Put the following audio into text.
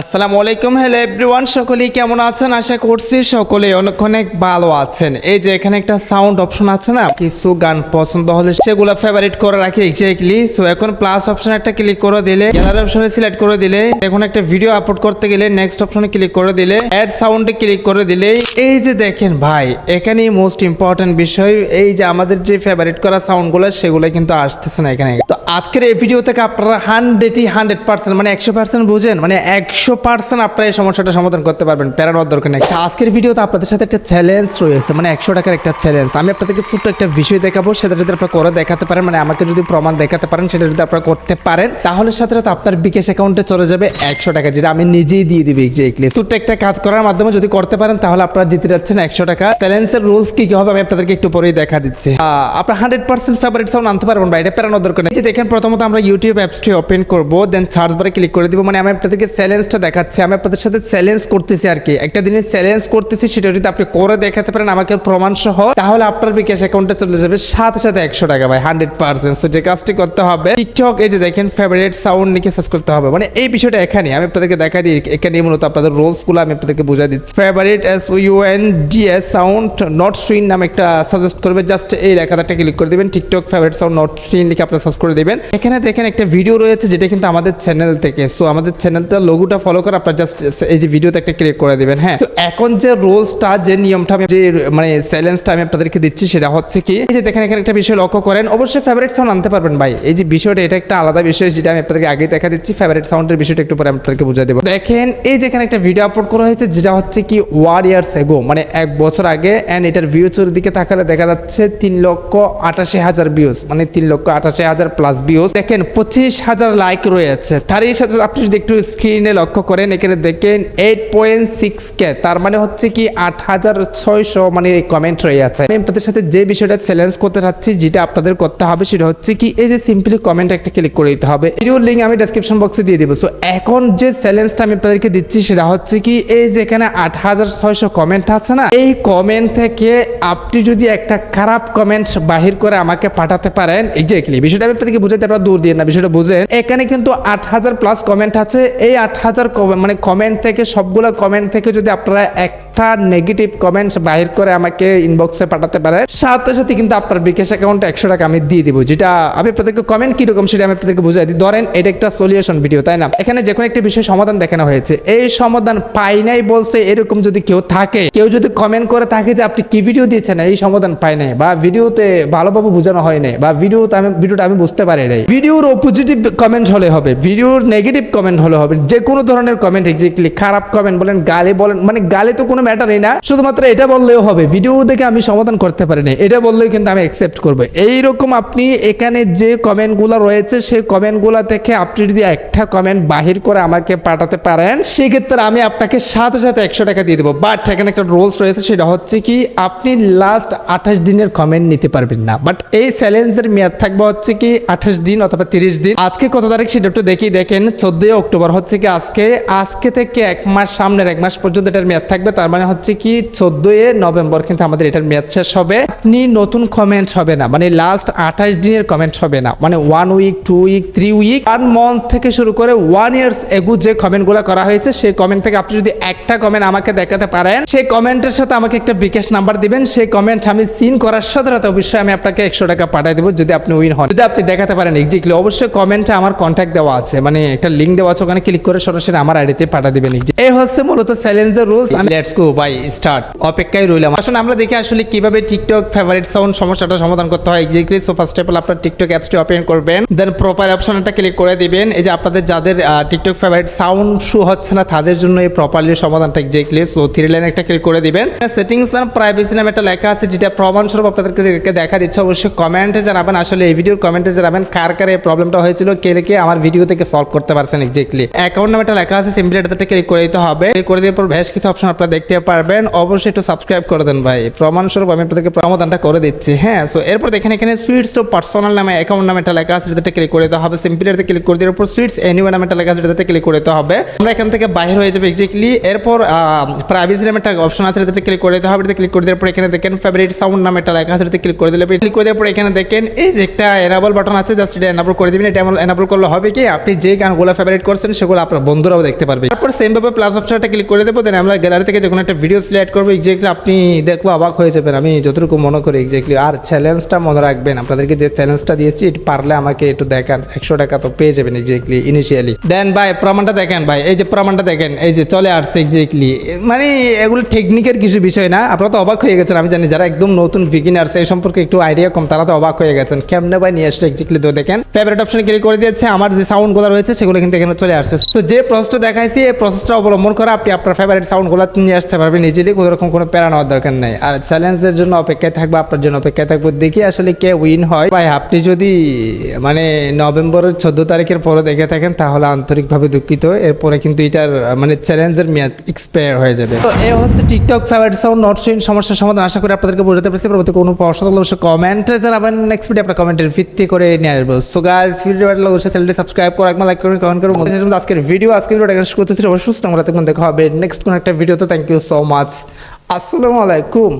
আসসালামু আলাইকুম hello everyone সকলেই কেমন আছেন? আশা করছি সকলেই অনেক অনেক ভালো আছেন। এই যে এখানে একটা সাউন্ড অপশন আছে না, কিছু গান পছন্দ হলে সেগুলো ফেভারিট করে রাখি এক্স্যাক্টলি সো এখন প্লাস অপশন একটা ক্লিক করে দিলে গ্যালারি অপশনে সিলেক্ট করে দিলে, এখন একটা ভিডিও আপলোড করতে গেলে নেক্সট অপশনে ক্লিক করে দিলে অ্যাড সাউন্ডে ক্লিক করে দিলে, এই যে দেখেন ভাই, এখানেই মোস্ট ইম্পর্টেন্ট বিষয়, এই যে আমাদের যে ফেভারিট করা সাউন্ডগুলো সেগুলো কিন্তু আসতেছে না এখানে। তো আজকের এই ভিডিও থেকে আপনারা হান্ড্রেডই হান্ড্রেড পার্সেন্ট মানে একশো পার্সেন্ট বুঝেন মানে একশো পার্সেন্ট আপনারা এই সমস্যাটা সমাধান করতে পারবেন প্যারানোর দরকার নেই। আজকের ভিডিওতে আপনাদের সাথে একটা চ্যালেঞ্জ রয়েছে মানে একশো টাকার একটা চ্যালেঞ্জ আমি আপনাদেরকে ছোট্ট একটা বিষয় দেখাবো, সেটা যদি আপনারা করে দেখাতে পারেন মানে আমাকে যদি প্রমাণ দেখাতে পারেন, সেটা যদি আপনারা করতে পারেন, তাহলে সাথে সাথে আপনার বিকাশ অ্যাকাউন্টে চলে যাবে একশো টাকা, যেটা আমি নিজেই দিয়ে দিবি এক্স্যাক্টলি ছোট্ট একটা কাজ করার মাধ্যমে যদি করতে পারেন, তাহলে আপনারা জিতে যাচ্ছেন একশো টাকা। চ্যালেঞ্জের রুলস কি কি হবে, আমি আপনাদেরকে একটু পরেই দেখা দিচ্ছি। আপনার হান্ড্রেড পার্সেন্ট ফেভারিট সাউন্ড আনতে পারবেন বাইরে প্যারানোর দরকার নেই। দেখেন, প্রথমত আমরা ইউটিউব অ্যাপসটি ওপেন করব দেন সার্চ বারে ক্লিক করে দিব। মানে আমি আপনাদেরকে চ্যালেঞ্জটা দেখাচ্ছি, আমি আপনাদের সাথে চ্যালেঞ্জ করতেছি আর কি। একটা দিনের চ্যালেঞ্জ করতেছি, সেটা যদি আপনি করে দেখাতে পারেন, আমাকে প্রমাণ সহ তাহলে আপনার বিকাশ অ্যাকাউন্টে চলে যাবে সাথে সাথে একশো টাকা ভাই হান্ড্রেড পার্সেন্ট তো যে কাজটি করতে হবে টিকটক এই যে দেখেন ফেভারিট সাউন্ড লিখে সার্চ করতে হবে। মানে এই বিষয়টা এখানে আমি আপনাদেরকে দেখা দিই এখানে মূলত আপনাদের রোলসগুলো আমি আপনাদেরকে বুঝাই দিচ্ছি। Favourite S U N D S sound not showing নামে একটা সাজেস্ট করবে জাস্ট এই লেখাটা ক্লিক করে দিবেন TikTok favourite sound not showing লিখে আপনারা সার্চ করে দিবেন। এখানে দেখেন একটা ভিডিও রয়েছে যেটা কিন্তু আমাদের চ্যানেল থেকে। সো আমাদের চ্যানেলটা লোগোটা ফলো করে আপনারা জাস্ট এই যে ভিডিওতে একটা ক্লিক করে দিবেন হ্যাঁ? তো এখন যে রোলসটা যে নিয়মটা, আমি যে মানে চ্যালেঞ্জটা আমি আপনাদেরকে দিচ্ছি, সেটা হচ্ছে কি, এই যে দেখেন এখানে একটা বিষয় লক্ষ্য করেন। অবশ্যই ফেভারিট সাউন্ড আনতে পারবেন ভাই। এই যে বিষয়টা, এটা একটা আলাদা বিষয় যেটা আমি আপনাদেরকে আগে দেখা দিচ্ছি। ফেভারিট সাউন্ডের বিষয়টা একটু পরে আপনাদেরকে বুঝিয়ে দেবো। দেখেন, এই যে এখানে একটা ভিডিও আপলোড করা হয়েছে, যেটা হচ্ছে কি ওয়ার ইয়ার্স এগো মানে এক বছর আগে অ্যান্ড এটার ভিউচের দিকে তাকালে দেখা যাচ্ছে তিন লক্ষ আটাশি হাজার ভিউজ মানে তিন লক্ষ আটাশি হাজার প্লাস ভিউজ দেখেন পঁচিশ হাজার লাইক রয়েছে। তারই সাথে আপনি যদি একটু স্ক্রিনে লক্ষ্য করেন, এখানে দেখেন এইট পয়েন্ট সিক্স কে তার মানে হচ্ছে কি আট হাজার ছয়শো মানে কমেন্ট রয়ে আছে। আমি আপনাদের সাথে যে বিষয়টা চ্যালেঞ্জ করতে চাচ্ছি, যেটা আপনাদের করতে হবে, সেটা হচ্ছে কি এই যে সিম্পলি কমেন্ট একটা ক্লিক করে দিতে হবে। ভিডিওর লিঙ্ক আমি ডেসক্রিপশন বক্সে দিয়ে দিব। সো এখন যে চ্যালেঞ্জটা আমি আপনাদেরকে দিচ্ছি, সেটা হচ্ছে কি এই যে এখানে আট হাজার ছয়শো কমেন্ট আছে না? এই কমেন্ট থেকে আপনি যদি একটা খারাপ কমেন্ট বাহির করে আমাকে পাঠাতে পারেন এক্স্যাক্টলি বিষয়টা আমি আপনাদেরকে বুঝাতে আপনারা দূর দিয়ে না, বিষয়টা বুঝেন। এখানে কিন্তু আট হাজার প্লাস কমেন্ট আছে। এই আট হাজার মানে কমেন্ট থেকে সবগুলো কমেন্ট থেকে যদি আপনারা একটা নেগেটিভ কমেন্টস বাহির করে আমাকে ইনবক্সে পাঠাতে পারেন, সাথে সাথে কিন্তু আপনার বিকাশ অ্যাকাউন্টে একশো টাকা আমি দিয়ে দিব, যেটা আমি আপনাদেরকে কমেন্ট কীরকম সেটা আমি আপনাদেরকে বুঝাই দিই। ধরেন, এটা একটা সলিউশন ভিডিও তাই না? এখানে যে কোনো একটা বিষয় সমাধান দেখানো হয়েছে। এই সমাধান পাই নাই বলছে, এরকম যদি কেউ থাকে, কেউ যদি কমেন্ট করে থাকে যে আপনি কি ভিডিও দিয়েছেন, এই সমাধান পাই নাই, বা ভিডিওতে ভালোভাবে বোঝানো হয় নাই, বা ভিডিওতে আমি ভিডিওটা আমি বুঝতে পারি নাই। ভিডিওর পজিটিভ কমেন্ট হলে হবে, ভিডিওর নেগেটিভ কমেন্ট হলে হবে, যে কোনো ধরনের কমেন্ট এক্স্যাক্টলি খারাপ কমেন্ট বলেন, গালি বলেন মানে গালি তো কোনো ম্যাটারই না, শুধুমাত্র এটা বললেও হবে ভিডিও দেখে আমি সমাধান করতে পারি না এটা বললেও কিন্তু আমি অ্যাকসেপ্ট করব। এইরকম আপনি এখানে যে কমেন্টগুলো রয়েছে, সেই কমেন্টগুলো থেকে আপনি যদি একটা কমেন্ট বাহির করে আমাকে পাঠাতে পারেন, সেক্ষেত্রে আমি আপনাকে সাথে সাথে একশো টাকা দিয়ে দেবো। বাট এখানে একটা রোলস রয়েছে, সেটা হচ্ছে কি, আপনি লাস্ট আঠাশ দিনের কমেন্ট নিতে পারবেন না। বাট এই চ্যালেঞ্জের মেয়াদ থাকবে হচ্ছে কি আঠাশ দিন অথবা তিরিশ দিন। আজকে কত তারিখ সেটা একটু দেখি, দেখেন, চোদ্দই অক্টোবর হচ্ছে কি আজকে। আজকে থেকে এক মাস সামনের এক মাস পর্যন্ত এটার মেয়াদ থাকবে, তার মানে হচ্ছে কি চোদ্দই নভেম্বর কিন্তু আমাদের এটার মেয়াদ শেষ হবে। আপনি নতুন কমেন্ট হবে না মানে লাস্ট আঠাশ দিনের কমেন্ট হবে না মানে one week two week three week one month থেকে শুরু করে ওয়ান ইয়ার্স এগু যে কমেন্টগুলো করা হয়েছে, সেই কমেন্ট থেকে আপনি যদি একটা কমেন্ট আমাকে দেখাতে পারেন, সেই কমেন্টের সাথে আমাকে একটা বিকাশ নাম্বার দিবেন, সেই কমেন্ট আমি সিন করার সাথে সাথে অবশ্যই আমি আপনাকে একশো টাকা পাঠিয়ে দেবো যদি আপনি উইন হন। যদি আপনি দেখাতে পারেন এক্সাক্টলি অবশ্যই কমেন্টে আমার কন্ট্যাক্ট দেওয়া আছে। মানে একটা লিঙ্ক দেওয়া আছে, ওখানে ক্লিক করে সরাসরি আমার আইডিতে পাঠিয়ে দিবেন এই হচ্ছে মূলত চ্যালেঞ্জের রুলস আমি লেটস গো বাই স্টার্ট অপেক্ষায় রইলাম। আসলে আমরা দেখি আসলে কীভাবে টিকটক ফেভারিট সাউন্ড সমস্যাটা সমাধান করতে হয় exactly so first of all আপনার টিকটক অ্যাপসটি ওপেন করবেন। দেন প্রোফাইল অপশনটা ক্লিক করে দিবেন। এই যে আপনাদের যাদের টিকটক ফেভারিট সাউন্ড শু হচ্ছে না, তাদের জন্য এই প্রপারলি সমাধানটা এক্সাক্টলি সো থ্রি লাইন একটা ক্লিক করে দিবেন। সেটিংস এন্ড প্রাইভেসি নামে একটা লেখা আছে, যেটা প্রমাণস্বরূপ আপনাদেরকে দেখা দিচ্ছে অবশ্যই কমেন্টে জানাবেন। আসলে এই ভিডিওর কমেন্টে জানাবেন। কার কার এই প্রবলেমটা হয়েছিল, কে কে আমার ভিডিও থেকে সলভ করতে পারছেন এক্সাক্টলি অ্যাকাউন্ট নামে একটা লেখা আছে সিম্পলি এটাতে ক্লিক করে দিতে হবে। ক্লিক করে দেওয়ার পর বেশ কিছু অপশন আপনারা দেখতে পারবেন। অবশ্যই একটু সাবস্ক্রাইব করে দেন ভাই। প্রমাণস্বরূপ আমি আপনাদেরকে সমাধানটা করে দিচ্ছি হ্যাঁ। সো এরপর দেখেন এখানে সুইটস টু পার্সোনাল নামে অ্যাকাউন্ট নামে লেখা আছে এটাতে ক্লিক করে দিতে হবে। সিম্পলি এটাতে ক্লিক করে দেওয়ার পর সুইটস এনিওয়ে নামে লেখা আছে এটাতে ক্লিক করে দিতে হবে। আমরা এখান থেকে বাইরে হয়ে যাবে এক্সাক্টলি এরপর প্রাইভেসি নামে একটা অপশন আছে এটাতে ক্লিক করে দিতে হবে। এটাতে ক্লিক করে দেওয়ার পর এখানে দেখেন ফেভারিট সাউন্ড নামে একটা লেখা আছে এটাতে ক্লিক করে দিলে ক্লিক করে দেওয়ার পর এখানে দেখেন এই যে একটা এনাবল বাটন আছে জাস্ট এটা এনাবল করে দিবেন। এটা এনাবল করলে হবে কি, আপনি যে গানগুলো ফেভারিট করছেন, সেগুলো আপনার বন্ধুরাও দেখতে পারবে। তারপর সেম ভাবে প্লাস অপশনটা ক্লিক করে দেবো দেন আমরা গ্যালারি থেকে যে কোনো একটা ভিডিও সিলেক্ট করব। এক্স্যাক্টলি আপনি দেখল অবাক হয়ে যাবেন। আমি যতটুকু মনে করি এক্স্যাক্টলি আর চ্যালেঞ্জটা মনে রাখবেন। আপনাদেরকে যে চ্যালেঞ্জটা দিয়েছি, এটি পারলে আমাকে একটু দেখান। একশো টাকা তো পেয়ে যাবেন এক্স্যাক্টলি ইনিশিয়ালি দেন ভাই, প্রমাণটা দেখেন ভাই। এই যে প্রমাণটা দেখেন, এই যে চলে আসছে এক্স্যাক্টলি মানে এগুলো টেকনিকের কিছু বিষয় না। আপনারা তো অবাক হয়ে গেছেন, আমি জানি যারা একদম নতুন বিগিনার্স এই সম্পর্কে একটু আইডিয়া কম, তারা তো অবাক হয়ে গেছেন। কেমনে ভাই নিয়ে আসলে এক্স্যাক্টলি তো দেখেন ফেভারিট অপশন ক্লিক করে দিয়েছে, আমার যে সাউন্ডগুলো রয়েছে সেগুলো কিন্তু এখানে চলে আসছে। তো যে প্রসেসটা দেখাইছি, এই প্রসেসটা অবলম্বন করে আপনি আপনার ফেভারিট সাউন্ডগুলো নিয়ে আসতে পারবেন ইজিলি কোনো রকম কোনো প্যারা নেওয়ার দরকার নেই। আর চ্যালেঞ্জের জন্য অপেক্ষায় থাকব, আপনার জন্য অপেক্ষায় থাকব, দেখি আসলে কে উইন হয়। ভাই, আপনি যদি মানে নভেম্বরের চোদ্দ তারিখের পরে দেখে থাকেন, তাহলে আন্তরিকভাবে দুঃখিত। এরপরে কিন্তু এটার মানে চ্যালেঞ্জের মেয়াদ এক্সপায়ার হয়ে যাবে। তো এই হচ্ছে TikTok favourite sound not showing সমস্যার সমাধান আশা করি আপনাদেরকে বোঝাতে পারছি। পরবর্তী কোনো প্রশ্ন থাকলে অবশ্যই কমেন্টে জানাবেন। নেক্সট ভিডিও আপনার কমেন্টের ভিত্তি করে সো গাইস ভিডিও ভালো লাগলে চ্যানেলটি সাবস্ক্রাইব করে লাইক করুন কমেন্ট করুন আজকের ভিডিও আজকের ভিডিওটা এখানে করতেছি অবশ্যই আমরা তখন দেখা হবে নেক্সট কোনো একটা ভিডিও তো। থ্যাংক ইউ সো মাচ আসসালামু আলাইকুম।